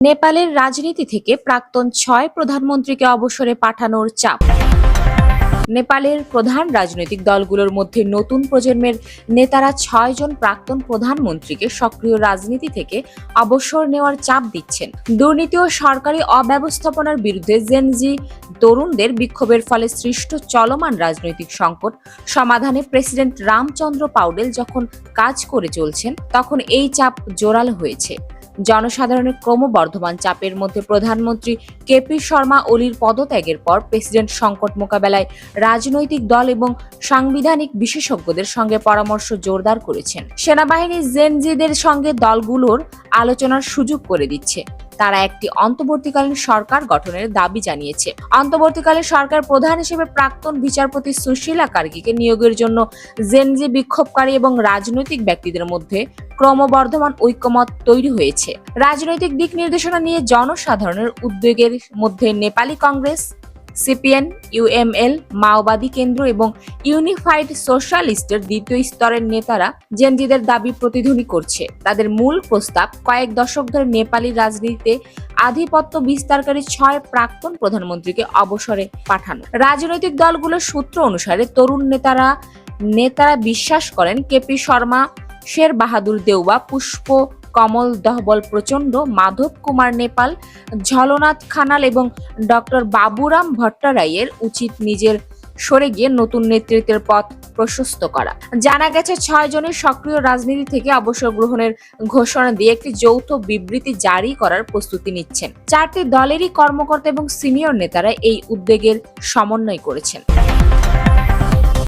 নেপালের রাজনীতি থেকে প্রাক্তন ছয় প্রধানমন্ত্রীকে অবসরে পাঠানোর চাপ। নেপালের প্রধান রাজনৈতিক দলগুলোর মধ্যে নতুন প্রজন্মের নেতারা ছয়জন প্রাক্তন প্রধানমন্ত্রীকে সক্রিয় রাজনীতি থেকে অবসর নেওয়ার চাপ দিচ্ছেন। দুর্নীতি ও সরকারি অব্যবস্থাপনার বিরুদ্ধে জেনজি তরুণদের বিক্ষোভের ফলে সৃষ্ট চলমান রাজনৈতিক সংকট, সমাধানে প্রেসিডেন্ট রামচন্দ্র পাউডেল যখন কাজ করে চলছেন, তখন এই চাপ জোরাল হয়েছে। জনসাধারণের ক্রমবর্ধমান চাপের মধ্যে প্রধানমন্ত্রী কেপি শর্মা ওলির পদত্যাগের পর প্রেসিডেন্ট সংকট মোকাবেলায় রাজনৈতিক দল এবং সাংবিধানিক বিশেষজ্ঞদের সঙ্গে পরামর্শ জোরদার করেছেন। সেনাবাহিনী জেনজিদের সঙ্গে দলগুলোর আলোচনার সুযোগ করে দিচ্ছে। তারা একটি অন্তর্বর্তীকালীন সরকার গঠনের দাবি জানিয়েছে। অন্তর্বর্তীকালীন সরকার প্রধান হিসেবে প্রাক্তন বিচারপতি সুশীলা কার্গিকে নিয়োগের জন্য জেনজি বিক্ষোভকারী এবং রাজনৈতিক ব্যক্তিদের মধ্যে ক্রমবর্ধমান ঐক্যমত তৈরি হয়েছে। রাজনৈতিক দিক নির্দেশনা নিয়ে জনসাধারণের উদ্বেগের মধ্যে নেপালি কংগ্রেস সিপিএন ইউএমএল মাওবাদী কেন্দ্র এবং ইউনিফাইড সোশ্যালিস্টের দ্বিতীয় স্তরের নেতারা জেনজিদের দাবি প্রতিধ্বনি করছে। তাদের মূল প্রস্তাব, কয়েক দশক ধরে নেপালি রাজনীতিতে আধিপত্য বিস্তারকারী ছয় প্রাক্তন প্রধানমন্ত্রীকে অবসরে পাঠানো। রাজনৈতিক দলগুলোর সূত্র অনুসারে তরুণ নেতারা নেতারা বিশ্বাস করেন কেপি শর্মা, শের বাহাদুর দেউবা, পুষ্প কমল দহবল প্রচণ্ড, মাধব কুমার নেপাল, ঝলনাথ খানাল এবং ডক্টর বাবুরাম ভট্টারাইয়ের উচিত নিজের সরে গিয়ে নতুন নেতৃত্বের পথ প্রশস্ত করা। জানা গেছে ছয় জনের সক্রিয় রাজনীতি থেকে অবসর গ্রহণের ঘোষণা দিয়ে একটি যৌথ বিবৃতি জারি করার প্রস্তুতি নিচ্ছেন। চারটি দলেরই কর্মকর্তা এবং সিনিয়র নেতারা এই উদ্যোগের সমন্বয় করেছেন।